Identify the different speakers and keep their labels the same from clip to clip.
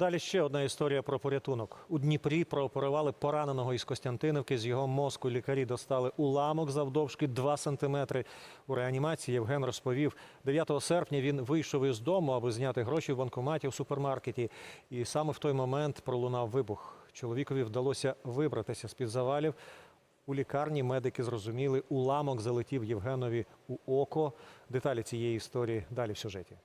Speaker 1: Далі ще одна історія про порятунок. У Дніпрі прооперували пораненого із Костянтинівки. З його мозку лікарі достали уламок завдовжки 2 сантиметри. У реанімації Євген розповів, 9 серпня він вийшов із дому, аби зняти гроші в банкоматі в супермаркеті. І саме в той момент пролунав вибух. Чоловікові вдалося вибратися з-під завалів. У лікарні медики зрозуміли, уламок залетів Євгенові у око. Деталі цієї історії далі в сюжеті.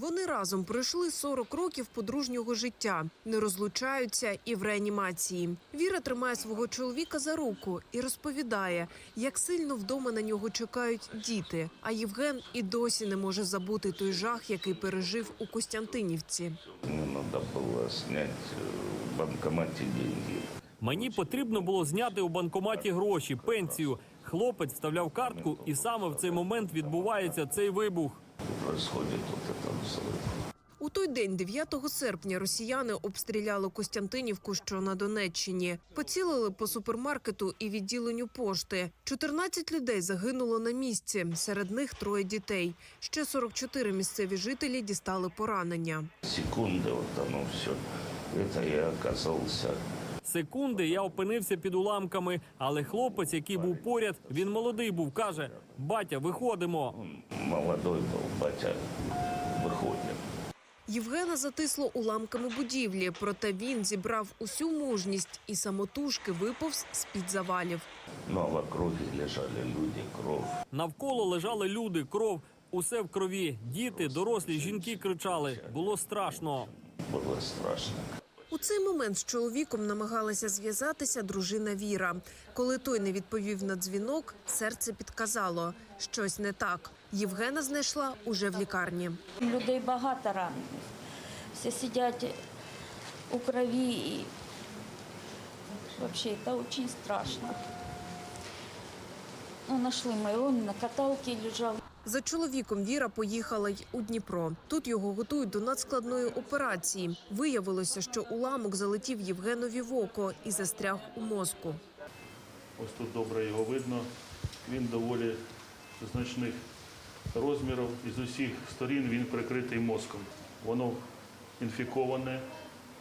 Speaker 2: Вони разом пройшли 40 років подружнього життя, не розлучаються і в реанімації. Віра тримає свого чоловіка за руку і розповідає, як сильно вдома на нього чекають діти. А Євген і досі не може забути той жах, який пережив у Костянтинівці.
Speaker 3: Мне надо было снять э, в банкомате деньги.
Speaker 4: Мені потрібно було зняти у банкоматі гроші, пенсію. Хлопець вставляв картку, і саме в цей момент відбувається цей вибух
Speaker 3: Происходит вот это взрыв.
Speaker 2: У той день, 9 серпня, росіяни обстріляли Костянтинівку, що на Донеччині. Поцілили по супермаркету і відділенню пошти. 14 людей загинуло на місці. Серед них троє дітей. Ще 44 місцеві жителі дістали поранення.
Speaker 3: Секунды вот оно все. Это я оказался
Speaker 4: Секунди я опинився під уламками, але хлопець, який був поряд, він молодий був, каже: Батя, виходимо.
Speaker 3: молодой был, батя выходит.
Speaker 2: Євгена затисло уламками будівлі, проте він зібрав усю мужність і самотужки виповз з-під завалів.
Speaker 3: Ну а в округе лежали люди, кровь.
Speaker 4: Навколо лежали люди, кров, усе в крові. Діти, дорослі, жінки кричали. Було страшно.
Speaker 3: Было страшно.
Speaker 2: У цей момент з чоловіком намагалася зв'язатися дружина Віра. Коли той не відповів на дзвінок, серце підказало щось не так. Євгена знайшла уже в лікарні.
Speaker 5: Людей багато ранених. Всі сидять у крові і взагалі це дуже страшно. Ну, нашли моего, он на каталці лежав.
Speaker 2: За чоловіком Віра поїхала й у Дніпро. Тут його готують до надскладної операції. Виявилося, що уламок залетів Євгенові в око і застряг у мозку.
Speaker 6: Ось тут добре його видно. Він доволі значних розмірів і з усіх сторін він прикритий мозком. Воно інфіковане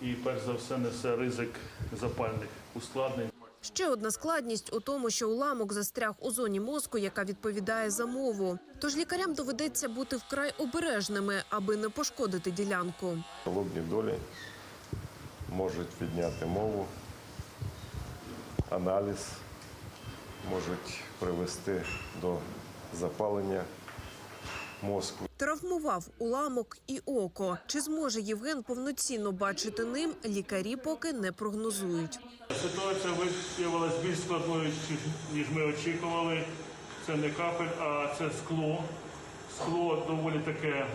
Speaker 6: і перш за все несе ризик запальних ускладнень.
Speaker 2: Ще одна складність у тому, що уламок застряг у зоні мозку, яка відповідає за мову. Тож лікарям доведеться бути вкрай обережними, аби не пошкодити ділянку.
Speaker 7: Холодні долі можуть підняти мову, аналіз можуть привести до запалення мозку.
Speaker 2: Травмував уламок і око. Чи зможе Євген повноцінно бачити ним? Лікарі поки не прогнозують.
Speaker 6: Ситуація виявилася більш складною, ніж ми очікували. Це не капель, а це скло. Скло доволі таке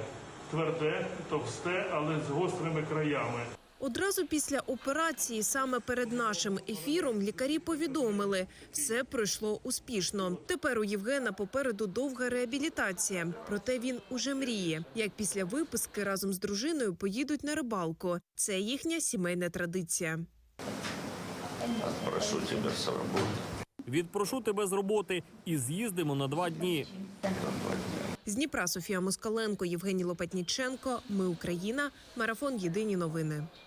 Speaker 6: тверде, товсте, але з гострими краями.
Speaker 2: Одразу після операції, саме перед нашим ефіром, лікарі повідомили, все пройшло успішно. Тепер у Євгена попереду довга реабілітація. Проте він уже мріє, як після виписки разом з дружиною поїдуть на рибалку. Це їхня сімейна традиція.
Speaker 3: Прошу тебя с работы.
Speaker 4: Відпрошу тебе з роботи і з'їздимо на два дні.
Speaker 2: З Дніпра Софія Москаленко, Євгеній Лопатніченко. Ми Україна. Марафон Єдині новини.